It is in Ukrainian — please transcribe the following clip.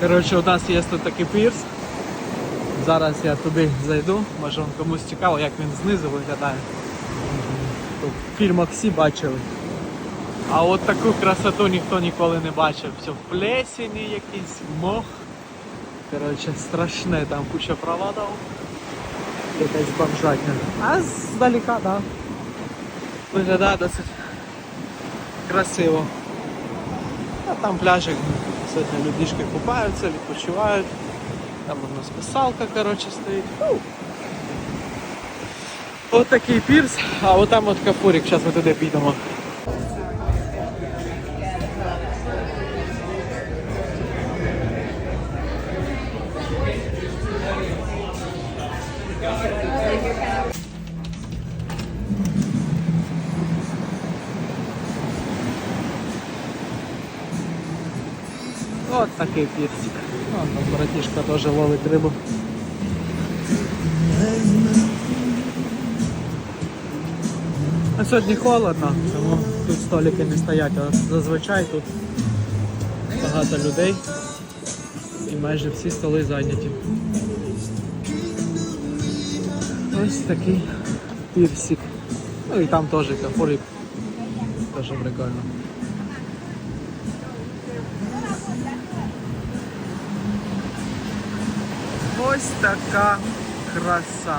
Коротше, у нас є тут такий пірс. Зараз я туди зайду, може вам комусь цікаво, як він знизу виглядає. Тут В фільмах всі бачили. А от таку красоту ніхто ніколи не бачив. Все в плесені якийсь мох. Коротше, страшне, там куча проводів. Якась бомжатня. А здалека. Да. Виглядає досить красиво. А там пляжик. Сьогодні людишки купаються, відпочивають. Там у нас писалка, коротше, стоїть. Фу. От такий пірс, а от там от кафурик, зараз ми туди підемо. От такий пірсик. О, там братішка теж ловить рибу. А сьогодні холодно, тому тут столики не стоять, а зазвичай тут багато людей і майже всі столи зайняті. Ось такий пірсик. Ну і там теж кафорик. Теж прикольно. Ось така краса.